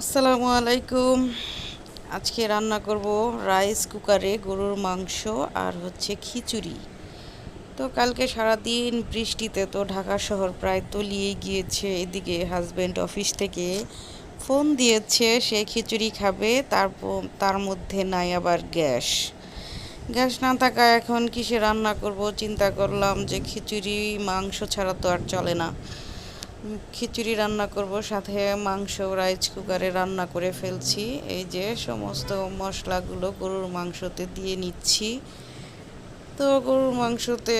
আসসালামু আলাইকুম। আজকে রান্না করব রাইস কুকারে গরুর মাংস আর হচ্ছে খিচুড়ি। তো কালকে সারাদিন বৃষ্টিতে তো ঢাকা শহর প্রায় তলিয়ে গিয়েছে। এদিকে হাজব্যান্ড অফিস থেকে ফোন দিয়েছে, সে খিচুড়ি খাবে, তারপর তার মধ্যে নাই আবার গ্যাস। গ্যাস না থাকা এখন কিসে রান্না করব? চিন্তা করলাম যে খিচুড়ি, মাংস ছাড়া তো আর চলে না। খিচুড়ি রান্না করব, সাথে মাংস রাইস কুকারে রান্না করে ফেলছি। এই যে সমস্ত মশলাগুলো গরুর মাংসতে দিয়ে নিচ্ছি। তো গরুর মাংসতে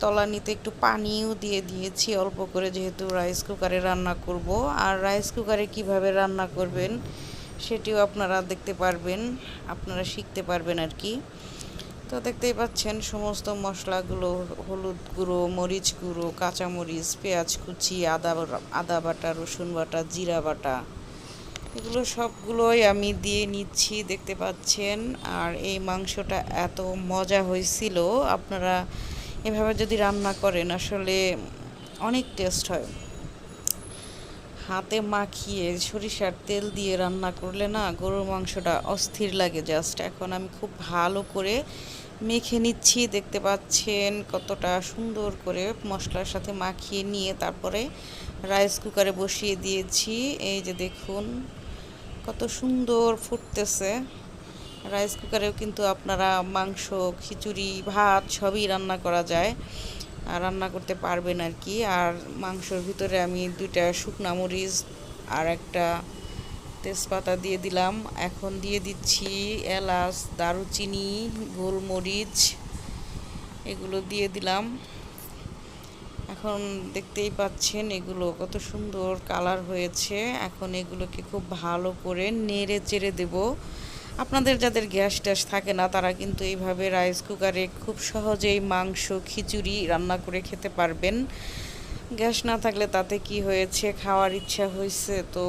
তলানিতে একটু পানিও দিয়ে দিয়েছি, অল্প করে যেহেতু রাইস কুকারে রান্না করব। আর রাইস কুকারে কীভাবে রান্না করবেন, সেটিও আপনারা দেখতে পারবেন, আপনারা শিখতে পারবেন আর কি। তো দেখতেই পাচ্ছেন, সমস্ত মশলাগুলো, হলুদ গুঁড়ো, মরিচ গুঁড়ো, কাঁচামরিচ, পেঁয়াজ কুচি, আদা আদা বাটা, রসুন বাটা, জিরা বাটা, এগুলো সবগুলোই আমি দিয়ে নিচ্ছি, দেখতে পাচ্ছেন। আর এই মাংসটা এত মজা হয়েছিল, আপনারা এভাবে যদি রান্না করেন, আসলে অনেক টেস্ট হয়। হাতে মাখিয়ে সরিষার তেল দিয়ে রান্না করলে না গরুর মাংসটা অস্থির লাগে জাস্ট এখন আমি খুব ভালো করে মেখে নিচ্ছি, দেখতে পাচ্ছেন কতটা সুন্দর করে মশলার সাথে মাখিয়ে নিয়ে তারপরে রাইস কুকারে বসিয়ে দিয়েছি। এই যে দেখুন কত সুন্দর ফুটতেছে। রাইস কুকারেও কিন্তু আপনারা মাংস, খিচুড়ি, ভাত সবই রান্না করা যায়। রান্না করতে পারবেন আর কি। আর মাংসর ভিতরে আমি দুইটা শুকনা মরিচ আর একটা তেজপাতা দিয়ে দিলাম। এখন দিয়ে দিচ্ছি এলাচ, দারুচিনি, গোলমরিচ, এগুলো দিয়ে দিলাম। এখন দেখতেই পাচ্ছেন এগুলো কত সুন্দর কালার হয়েছে। এখন এগুলোকে খুব ভালো করে নেড়ে চেড়ে দেব। আপনাদের যাদের গ্যাস ট্যাস থাকে না, তারা কিন্তু এইভাবে রাইস কুকারে খুব সহজেই মাংস, খিচুড়ি রান্না করে খেতে পারবেন। গ্যাস না থাকলে তাতে কি হয়েছে, খাওয়ার ইচ্ছা হয়েছে, তো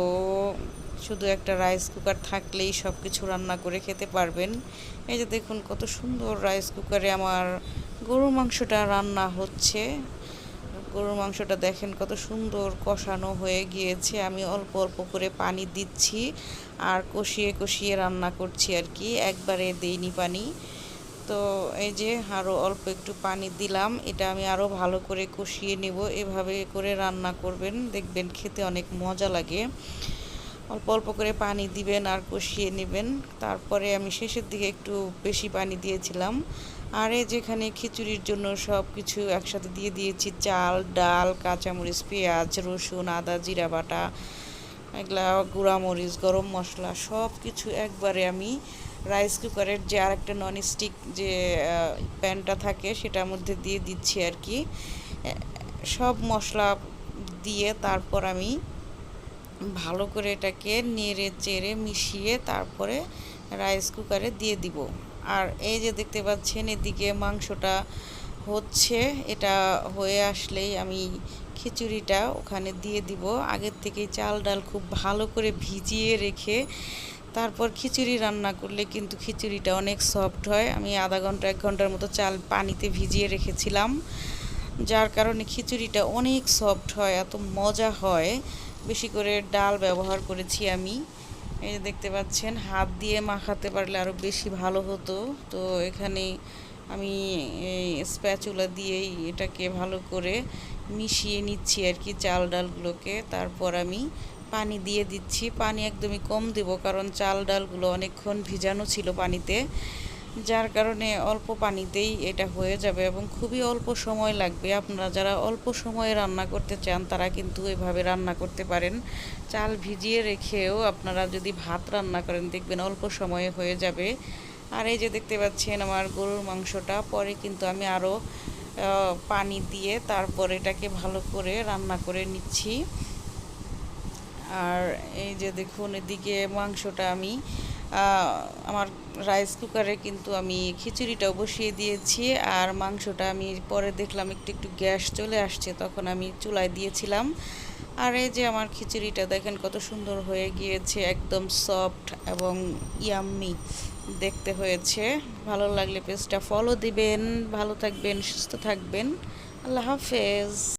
শুধু একটা রাইস কুকার থাকলেই সব কিছু রান্না করে খেতে পারবেন। এই যে দেখুন কত সুন্দর রাইস কুকারে আমার গরুর মাংসটা রান্না হচ্ছে। গরুর মাংসটা দেখেন কত সুন্দর কষানো হয়ে গিয়েছে। আমি অল্প অল্প করে পানি দিচ্ছি আর কষিয়ে কষিয়ে রান্না করছি আর কি। একবারে দেইনি পানি। তো এই যে আরও অল্প একটু পানি দিলাম। এটা আমি আরও ভালো করে কষিয়ে নেব। এভাবে করে রান্না করবেন। দেখবেন খেতে অনেক মজা লাগে। অল্প অল্প করে পানি দিবেন আর কষিয়ে নেবেন। তারপরে আমি শেষের দিকে একটু বেশি পানি দিয়েছিলাম। আর যেখানে খিচুড়ির জন্য সব কিছু একসাথে দিয়ে দিয়েছি, চাল, ডাল, কাঁচামরিচ, পেঁয়াজ, রসুন, আদা, জিরা বাটা, এগুলা, গুঁড়ামরিচ, গরম মশলা সব কিছু একবারে আমি রাইস কুকারের যে আরেকটা নন স্টিক যে প্যানটা থাকে সেটার মধ্যে দিয়ে দিচ্ছি আর কি সব মশলা দিয়ে তারপর আমি ভালো করে এটাকে নেড়ে চেড়ে মিশিয়ে তারপরে রাইস কুকারে দিয়ে দিব। আর এই যে দেখতে পাচ্ছেন, এদিকে মাংসটা হচ্ছে। এটা হয়ে আসলেই আমি খিচুড়িটা ওখানে দিয়ে দিব। আগের থেকেই চাল ডাল খুব ভালো করে ভিজিয়ে রেখে তারপর খিচুড়ি রান্না করলে কিন্তু খিচুড়িটা অনেক সফট হয়। আমি আধা ঘণ্টা, এক ঘণ্টার মতো চাল পানিতে ভিজিয়ে রেখেছিলাম, যার কারণে খিচুড়িটা অনেক সফট হয়, এত মজা হয়। বেশি করে ডাল ব্যবহার করেছি আমি। এই দেখতে পাচ্ছেন, হাত দিয়ে মাখাতে পারলে আরও বেশি ভালো হতো। তো এখানে আমি এই স্প্যাচুলা দিয়েই এটাকে ভালো করে মিশিয়ে নিচ্ছি আর কি চাল ডালগুলোকে। তারপর আমি পানি দিয়ে দিচ্ছি। পানি একদমই কম দেব, কারণ চাল ডালগুলো অনেকক্ষণ ভিজানো ছিল পানিতে। যার কারণে অল্প পানিতেই এটা হয়ে যাবে এবং খুবই অল্প সময় লাগবে। আপনারা যারা অল্প সময়ে রান্না করতে চান, তারা কিন্তু এভাবে রান্না করতে পারেন। চাল ভিজিয়ে রেখেও আপনারা যদি ভাত রান্না করেন, দেখবেন অল্প সময়ে হয়ে যাবে। আর এই যে দেখতে পাচ্ছেন আমার গরুর মাংসটা, পরে কিন্তু আমি আরও পানি দিয়ে তারপর এটাকে ভালো করে রান্না করে নিচ্ছি। আর এই যে দেখুন, এদিকে মাংসটা আমি আমার রাইস কুকারে কিন্তু আমি খিচুড়িটাও বসিয়ে দিয়েছি, আর মাংসটা আমি পরে দেখলাম একটু একটু গ্যাস চলে আসছে, তখন আমি চুলায় দিয়েছিলাম। আর এই যে আমার খিচুড়িটা দেখেন কত সুন্দর হয়ে গিয়েছে, একদম সফট এবং ইয়াম্মি দেখতে হয়েছে। ভালো লাগলে পেজটা ফলো দিবেন, ভালো থাকবেন, সুস্থ থাকবেন। আল্লাহ হাফেজ।